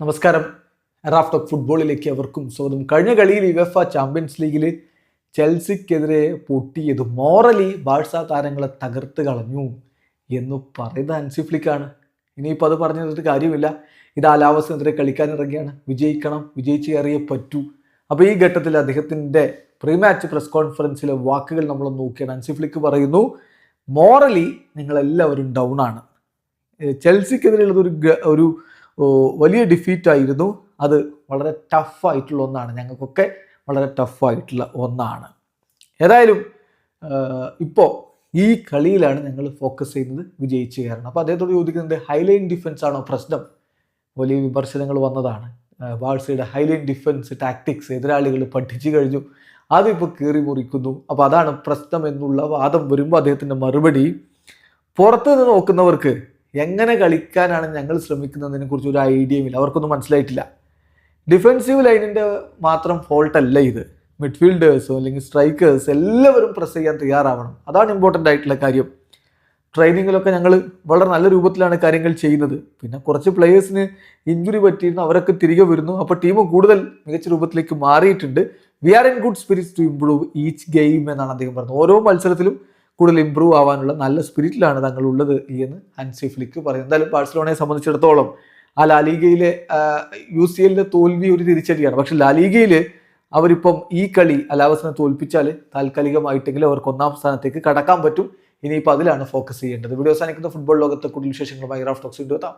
നമസ്കാരം. Raft of ഫുട്ബോളിലേക്ക് അവർക്കും സ്വാഗതം. കഴിഞ്ഞ കളിയിൽ യുവഫ ചാമ്പ്യൻസ് ലീഗിൽ ചെൽസിക്കെതിരെ പൊട്ടിയത് മോറലി ബാഴ്സ താരങ്ങളെ തകർത്ത് കളഞ്ഞു എന്ന് പറയുന്നത് അൻസിഫ്ലിക്കാണ് ഇനിയിപ്പോൾ അത് പറഞ്ഞു തന്നിട്ട് കാര്യമില്ല. ഇത് ആലാവസിനെതിരെ കളിക്കാൻ ഇറങ്ങിയാണ്. വിജയിക്കണം വിജയിച്ച് കയറിയേ പറ്റൂ. അപ്പോൾ ഈ ഘട്ടത്തിൽ അദ്ദേഹത്തിന്റെ പ്രീ മാച്ച് പ്രസ് കോൺഫറൻസിലെ വാക്കുകൾ നമ്മൾ നോക്കിയാണ്. അൻസിഫ്ലിക്ക് പറയുന്നു മോറലി നിങ്ങളെല്ലാവരും ഡൗൺ ആണ്. ചെൽസിക്കെതിരെയുള്ളത് ഒരു ഒരു വലിയ ഡിഫീറ്റായിരുന്നു അത് വളരെ ടഫായിട്ടുള്ള ഒന്നാണ്. ഞങ്ങൾക്കൊക്കെ വളരെ ടഫായിട്ടുള്ള ഒന്നാണ്. ഏതായാലും ഇപ്പോൾ ഈ കളിയിലാണ് ഞങ്ങൾ ഫോക്കസ് ചെയ്യുന്നത് വിജയിച്ച് കയറണം. അപ്പോൾ അദ്ദേഹത്തോട് ചോദിക്കുന്നത് ഹൈലൈൻ ഡിഫൻസ് ആണോ പ്രശ്നം? വലിയ വിമർശനങ്ങൾ വന്നതാണ്. ബാഴ്സയുടെ ഹൈലൈൻ ഡിഫൻസ് ടാക്ടിക്സ് എതിരാളികൾ പഠിച്ചു കഴിഞ്ഞു. അതിപ്പോൾ കീറി മുറിക്കുന്നു. അപ്പോൾ അതാണ് പ്രശ്നം എന്നുള്ള വാദം വരുമ്പോൾ അദ്ദേഹത്തിന്റെ മറുപടി. പുറത്ത് നിന്ന് നോക്കുന്നവർക്ക് എങ്ങനെ കളിക്കാനാണ് ഞങ്ങൾ ശ്രമിക്കുന്നതിനെ കുറിച്ച് ഒരു ഐഡിയയും ഇല്ല. അവർക്കൊന്നും മനസ്സിലായിട്ടില്ല. ഡിഫെൻസീവ് ലൈനിന്റെ മാത്രം ഫോൾട്ട് അല്ല ഇത്. മിഡ്ഫീൽഡേഴ്സോ അല്ലെങ്കിൽ സ്ട്രൈക്കേഴ്സ് എല്ലാവരും പ്രസ് ചെയ്യാൻ തയ്യാറാവണം. അതാണ് ഇമ്പോർട്ടന്റ് ആയിട്ടുള്ള കാര്യം. ട്രെയിനിങ്ങിലൊക്കെ ഞങ്ങൾ വളരെ നല്ല രൂപത്തിലാണ് കാര്യങ്ങൾ ചെയ്യുന്നത്. പിന്നെ കുറച്ച് പ്ലേയേഴ്സിന് ഇഞ്ചുറി പറ്റിയിരുന്നു അവരൊക്കെ തിരികെ വരുന്നു. അപ്പോൾ ടീം കൂടുതൽ മികച്ച രൂപത്തിലേക്ക് മാറിയിട്ടുണ്ട്. We are in good spirits to improve each game എന്നാണ് അദ്ദേഹം പറഞ്ഞത്. ഓരോ മത്സരത്തിലും കൂടുതൽ ഇമ്പ്രൂവ് ആവാനുള്ള നല്ല സ്പിരിറ്റിലാണ് തങ്ങൾ ഉള്ളത് എന്ന് ഹൻസി ഫ്ലിക്ക് പറയും. എന്തായാലും ബാഴ്സലോണയെ സംബന്ധിച്ചിടത്തോളം ആ ലാലീഗയിലെ യു സി എല്ലിലെ തോൽവി ഒരു തിരിച്ചടിയാണ്. പക്ഷെ ലാലീഗയിൽ അവരിപ്പം ഈ കളി അലാവസിനെ തോൽപ്പിച്ചാൽ താൽക്കാലികമായിട്ടെങ്കിലും അവർക്ക് ഒന്നാം സ്ഥാനത്തേക്ക് കടക്കാൻ പറ്റും. ഇനിയിപ്പോൾ അതിലാണ് ഫോക്കസ് ചെയ്യേണ്ടത്. വീഡിയോ അവസാനിക്കുന്ന. ഫുട്ബോൾ ലോകത്തെ കൂടുതൽ വിശേഷങ്ങളുമായി റാഫ് ടോക്സ് എത്താം.